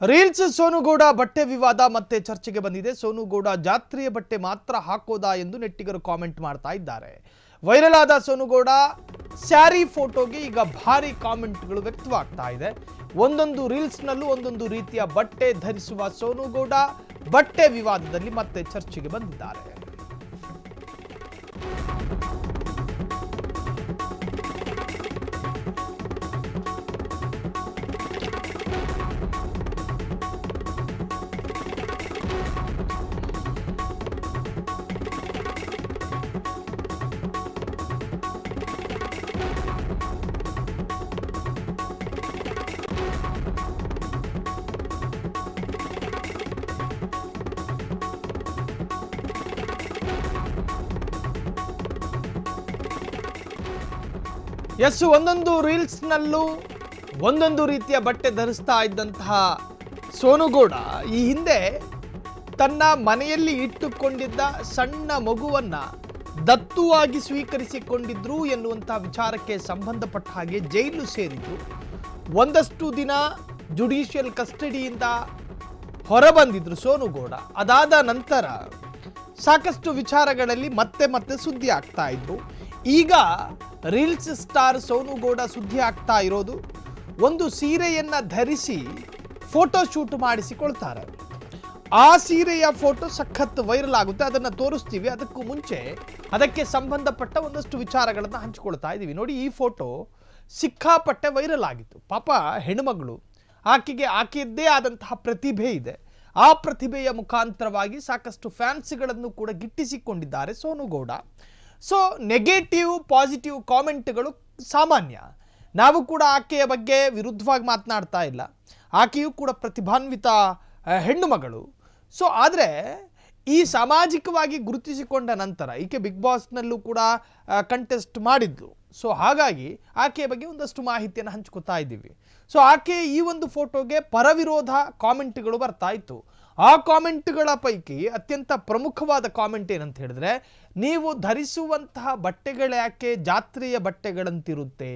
Reels Sonu Gowda ಬಟ್ಟೆ ವಿವಾದ ಮತ್ತೆ ಚರ್ಚೆಗೆ ಬಂದಿದೆ. ಸೋನುಗೌಡ ಜಾತ್ರೆಯ ಬಟ್ಟೆ ಮಾತ್ರ ಹಾಕೋದಾ ಎಂದು ನೆಟ್ಟಿಗರು ಕಾಮೆಂಟ್ ಮಾಡ್ತಾ ಇದ್ದಾರೆ. ವೈರಲ್ ಆದ ಸೋನುಗೌಡ ಸ್ಯಾರಿ ಫೋಟೋಗೆ ಈಗ ಭಾರಿ ಕಾಮೆಂಟ್ಗಳು ವ್ಯಕ್ತವಾಗ್ತಾ ಇದೆ. ಒಂದೊಂದು ರೀಲ್ಸ್ನಲ್ಲೂ ಒಂದೊಂದು ರೀತಿಯ ಬಟ್ಟೆ ಧರಿಸುವ ಸೋನುಗೌಡ ಬಟ್ಟೆ ವಿವಾದದಲ್ಲಿ ಮತ್ತೆ ಚರ್ಚೆಗೆ ಬಂದಿದ್ದಾರೆ. ಎಸ್ ಒಂದೊಂದು ರೀಲ್ಸ್ನಲ್ಲೂ ಒಂದೊಂದು ರೀತಿಯ ಬಟ್ಟೆ ಧರಿಸ್ತಾ ಇದ್ದಂತಹ ಸೋನುಗೌಡ ಈ ಹಿಂದೆ ತನ್ನ ಮನೆಯಲ್ಲಿ ಇಟ್ಟುಕೊಂಡಿದ್ದ ಸಣ್ಣ ಮಗುವನ್ನ ದತ್ತುವಾಗಿ ಸ್ವೀಕರಿಸಿಕೊಂಡಿದ್ರು ಎನ್ನುವಂಥ ವಿಚಾರಕ್ಕೆ ಸಂಬಂಧಪಟ್ಟ ಹಾಗೆ ಜೈಲು ಸೇರಿದ್ರು ಒಂದಷ್ಟು ದಿನ ಜುಡಿಷಿಯಲ್ ಕಸ್ಟಡಿಯಿಂದ ಹೊರಬಂದಿದ್ರು ಸೋನುಗೌಡ. ಅದಾದ ನಂತರ ಸಾಕಷ್ಟು ವಿಚಾರಗಳಲ್ಲಿ ಮತ್ತೆ ಮತ್ತೆ ಸುದ್ದಿ ಆಗ್ತಾ ಇದ್ರು ಈಗ ರೀಲ್ಸ್ ಸ್ಟಾರ್ ಸೋನುಗೌಡ ಸುದ್ದಿ ಆಗ್ತಾ ಇರೋದು. ಒಂದು ಸೀರೆಯನ್ನು ಧರಿಸಿ ಫೋಟೋ ಶೂಟ್ ಮಾಡಿಸಿಕೊಳ್ತಾರೆ. ಆ ಸೀರೆಯ ಫೋಟೋ ಸಖತ್ ವೈರಲ್ ಆಗುತ್ತೆ, ಅದನ್ನು ತೋರಿಸ್ತೀವಿ. ಅದಕ್ಕೂ ಮುಂಚೆ ಅದಕ್ಕೆ ಸಂಬಂಧಪಟ್ಟ ಒಂದಷ್ಟು ವಿಚಾರಗಳನ್ನು ಹಂಚಿಕೊಳ್ತಾ ಇದ್ದೀವಿ ನೋಡಿ, ಈ ಫೋಟೋ ಸಿಕ್ಕಾಪಟ್ಟೆ ವೈರಲ್ ಆಗಿತ್ತು. ಪಾಪ ಹೆಣ್ಮಗಳು, ಆಕೆಗೆ, ಆಕೆಯದ್ದೇ ಆದಂತಹ ಪ್ರತಿಭೆ ಇದೆ. ಆ ಪ್ರತಿಭೆಯ ಮುಖಾಂತರವಾಗಿ ಸಾಕಷ್ಟು ಫ್ಯಾನ್ಸ್ಗಳನ್ನು ಕೂಡ ಗಿಟ್ಟಿಸಿಕೊಂಡಿದ್ದಾರೆ ಸೋನುಗೌಡ. ಸೊ ನೆಗೆಟಿವ್ ಪಾಸಿಟಿವ್ ಕಾಮೆಂಟ್ಗಳು ಸಾಮಾನ್ಯ. ನಾವು ಕೂಡ ಆಕೆಯ ಬಗ್ಗೆ ವಿರುದ್ಧವಾಗಿ ಮಾತನಾಡ್ತಾ ಇಲ್ಲ. ಆಕೆಯೂ ಕೂಡ ಪ್ರತಿಭಾನ್ವಿತ ಹೆಣ್ಣು ಮಗಳು. ಸೊ ಆದರೆ ಈ ಸಾಮಾಜಿಕವಾಗಿ ಗುರುತಿಸಿಕೊಂಡ ನಂತರ, ಈಕೆ ಬಿಗ್ ಬಾಸ್ನಲ್ಲೂ ಕೂಡ ಕಂಟೆಸ್ಟ್ ಮಾಡಿದ್ಲು. ಸೊ ಹಾಗಾಗಿ ಆಕೆಯ ಬಗ್ಗೆ ಒಂದಷ್ಟು ಮಾಹಿತಿಯನ್ನು ಹಂಚಿಕೊತಾ ಇದ್ದೀವಿ. ಸೊ ಆಕೆ ಈ ಒಂದು ಫೋಟೋಗೆ ಪರವಿರೋಧ ಕಾಮೆಂಟ್ಗಳು ಬರ್ತಾ ಇತ್ತು. ಆ ಕಾಮೆಂಟ್ಗಳ ಪೈಕಿ ಅತ್ಯಂತ ಪ್ರಮುಖವಾದ ಕಾಮೆಂಟ್ ಏನಂತ ಹೇಳಿದ್ರೆ, ನೀವು ಧರಿಸುವಂತಹ ಬಟ್ಟೆಗಳ ಯಾಕೆ ಜಾತ್ರೆಯ ಬಟ್ಟೆಗಳಂತಿರುತ್ತೆ?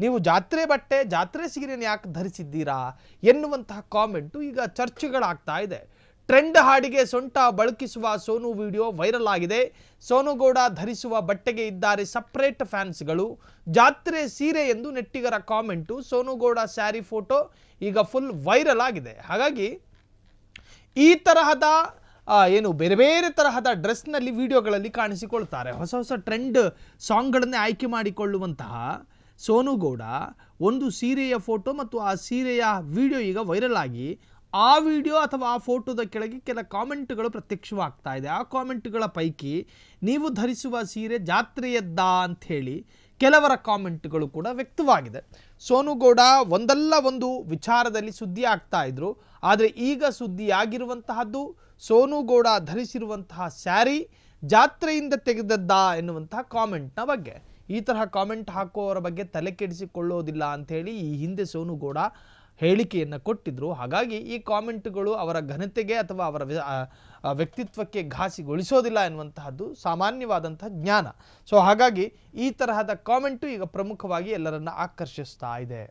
ನೀವು ಜಾತ್ರೆ ಬಟ್ಟೆ, ಜಾತ್ರೆ ಸೀರೆಯನ್ನು ಯಾಕೆ ಧರಿಸಿದ್ದೀರಾ ಎನ್ನುವಂತಹ ಕಾಮೆಂಟು ಈಗ ಚರ್ಚೆಗಳಾಗ್ತಾ ಇದೆ. ಟ್ರೆಂಡ್ ಹಾಡಿಗೆ ಸೊಂಟ ಬಳಕಿಸುವ ಸೋನು ವಿಡಿಯೋ ವೈರಲ್ ಆಗಿದೆ. ಸೋನುಗೌಡ ಧರಿಸುವ ಬಟ್ಟೆಗೆ ಇದ್ದಾರೆ ಸಪ್ರೇಟ್ ಫ್ಯಾನ್ಸ್ಗಳು. ಜಾತ್ರೆ ಸೀರೆ ಎಂದು ನೆಟ್ಟಿಗರ ಕಾಮೆಂಟು, ಸೋನುಗೌಡ ಸ್ಯಾರಿ ಫೋಟೋ ಈಗ ಫುಲ್ ವೈರಲ್ ಆಗಿದೆ. ಹಾಗಾಗಿ ಈ ತರಹದ ಏನು ಬೇರೆ ಬೇರೆ ತರಹದ ಡ್ರೆಸ್ನಲ್ಲಿ ವಿಡಿಯೋಗಳಲ್ಲಿ ಕಾಣಿಸಿಕೊಳ್ತಾರೆ. ಹೊಸ ಹೊಸ ಟ್ರೆಂಡ್ ಸಾಂಗ್ಗಳನ್ನೇ ಆಯ್ಕೆ ಮಾಡಿಕೊಳ್ಳುವಂತಹ ಸೋನುಗೌಡ ಒಂದು ಸೀರೆಯ ಫೋಟೋ ಮತ್ತು ಆ ಸೀರೆಯ ವಿಡಿಯೋ ಈಗ ವೈರಲ್ ಆಗಿ ಆ ವಿಡಿಯೋ ಅಥವಾ ಆ ಫೋಟೋದ ಕೆಳಗೆ ಕೆಲ ಕಾಮೆಂಟ್ಗಳು ಪ್ರತ್ಯಕ್ಷವಾಗ್ತಾ ಇದೆ. ಆ ಕಾಮೆಂಟ್ಗಳ ಪೈಕಿ ನೀವು ಧರಿಸುವ ಸೀರೆ ಜಾತ್ರೆಯದ್ದಾ ಹೇಳಿ ಕೆಲವರ ಕಾಮೆಂಟ್ಗಳು ಕೂಡ ವ್ಯಕ್ತವಾಗಿದೆ. ಸೋನುಗೌಡ ಒಂದಲ್ಲ ಒಂದು ವಿಚಾರದಲ್ಲಿ ಸುದ್ದಿ ಆಗ್ತಾ ಇದ್ರು. ಆದರೆ ಈಗ ಸುದ್ದಿಯಾಗಿರುವಂತಹದ್ದು ಸೋನುಗೌಡ ಧರಿಸಿರುವಂತಹ ಸ್ಯಾರಿ ಜಾತ್ರೆಯಿಂದ ತೆಗೆದದ್ದಾ ಎನ್ನುವಂತಹ ಕಾಮೆಂಟ್ನ ಬಗ್ಗೆ. ಈ ತರಹ ಕಾಮೆಂಟ್ ಹಾಕುವವರ ಬಗ್ಗೆ ತಲೆ ಕೆಡಿಸಿಕೊಳ್ಳೋದಿಲ್ಲ ಅಂಥೇಳಿ ಈ ಹಿಂದೆ ಸೋನುಗೌಡ ಹೇಳಿಕೆಯನ್ನು ಕೊಟ್ಟಿದ್ದರು ಹಾಗಾಗಿ ಈ ಕಾಮೆಂಟ್ಗಳು ಅವರ ಘನತೆಗೆ ಅಥವಾ ಅವರ ವ್ಯಕ್ತಿತ್ವಕ್ಕೆ ಘಾಸಿಗೊಳಿಸೋದಿಲ್ಲ ಎನ್ನುವಂತಹದ್ದು ಸಾಮಾನ್ಯವಾದಂತಹ ಜ್ಞಾನ. ಸೊ ಹಾಗಾಗಿ ಈ ತರಹದ ಕಾಮೆಂಟು ಈಗ ಪ್ರಮುಖವಾಗಿ ಎಲ್ಲರನ್ನ ಆಕರ್ಷಿಸ್ತಾ ಇದೆ.